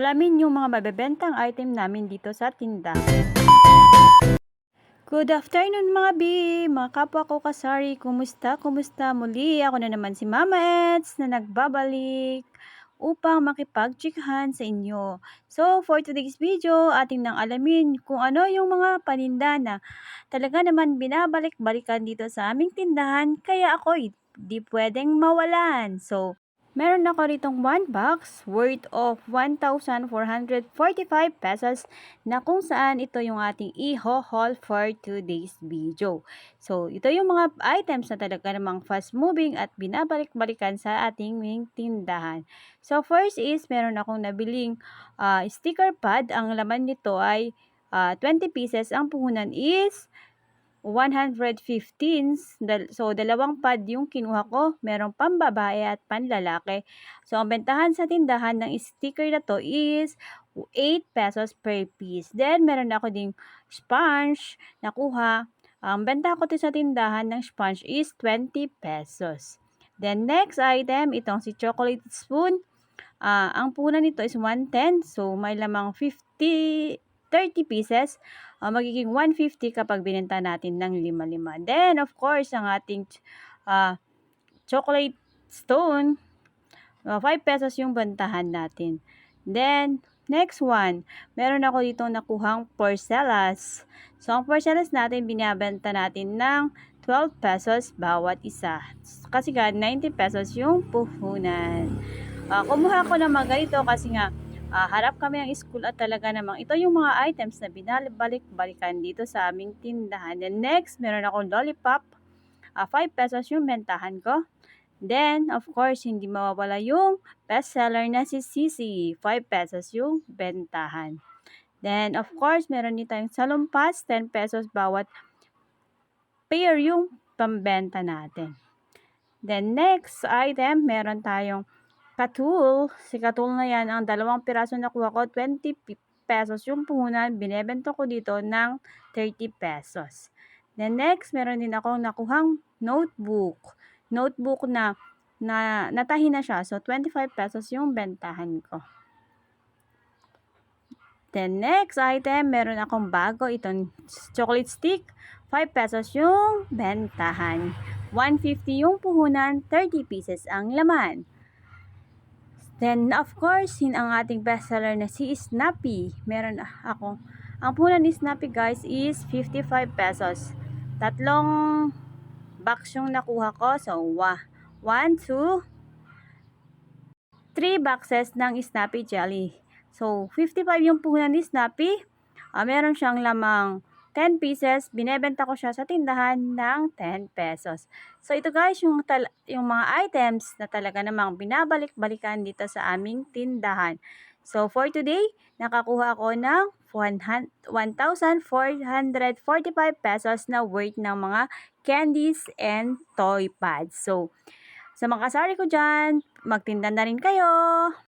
alamin yung mga mabebentang item namin dito sa tindahan. Good afternoon mga B, mga kapwa ko kasari, kumusta, kumusta muli? Ako na naman si Mama Eds na nagbabalik upang makipagchikahan sa inyo. So, for today's video, ating nang alamin kung ano yung mga paninda na talaga naman binabalik-balikan dito sa aming tindahan, kaya ako di pwedeng mawalan. So, Meron ako ritong one box worth of 1,445 pesos na kung saan ito yung ating i-haul for today's video. So, ito yung mga items na talaga namang fast moving at binabalik-balikan sa ating tindahan. So, first is meron akong nabiling uh, sticker pad. Ang laman nito ay uh, 20 pieces. Ang puhunan is 115. So, dalawang pad yung kinuha ko. Merong pambabae at panlalaki. So, ang bentahan sa tindahan ng sticker na to is 8 pesos per piece. Then, meron ako ding sponge na kuha. Ang benta ko to sa tindahan ng sponge is 20 pesos. Then, next item, itong si chocolate spoon. Uh, ang punan nito is 110. So, may lamang 50, 30 pieces uh, magiging 150 kapag binenta natin ng 5-5. Then, of course, ang ating uh, chocolate stone, uh, 5 pesos yung bantahan natin. Then, next one, meron ako dito nakuhang porcelas. So, ang porcelas natin, binabenta natin ng 12 pesos bawat isa. Kasi nga, 90 pesos yung puhunan. Uh, kumuha ko ng mga ganito kasi nga, uh, harap kami ng school at talaga namang ito yung mga items na binabalik-balikan dito sa aming tindahan. Then next, meron akong lollipop. Uh, 5 pesos yung bentahan ko. Then, of course, hindi mawawala yung bestseller na si Sisi. 5 pesos yung bentahan. Then, of course, meron din tayong salumpas. 10 pesos bawat pair yung pambenta natin. Then, next item, meron tayong Katul, si Katul na yan, ang dalawang piraso na kuha ko, 20 pesos yung puhunan, binebenta ko dito ng 30 pesos. Then next, meron din akong nakuhang notebook. Notebook na, na natahi na siya. So, 25 pesos yung bentahan ko. Then next item, meron akong bago, itong chocolate stick. 5 pesos yung bentahan. 150 yung puhunan, 30 pieces ang laman. Then, of course, yun ang ating bestseller na si Snappy. Meron ako. Ang punan ni Snappy, guys, is 55 pesos. Tatlong box yung nakuha ko. So, 1, 2, 3 boxes ng Snappy Jelly. So, 55 yung puhunan ni Snappy. Uh, meron siyang lamang 10 pieces, binebenta ko siya sa tindahan ng 10 pesos. So ito guys, yung, yung mga items na talaga namang binabalik-balikan dito sa aming tindahan. So for today, nakakuha ako ng 1,445 pesos na worth ng mga candies and toy pads. So, sa mga kasari ko dyan, magtinda na rin kayo.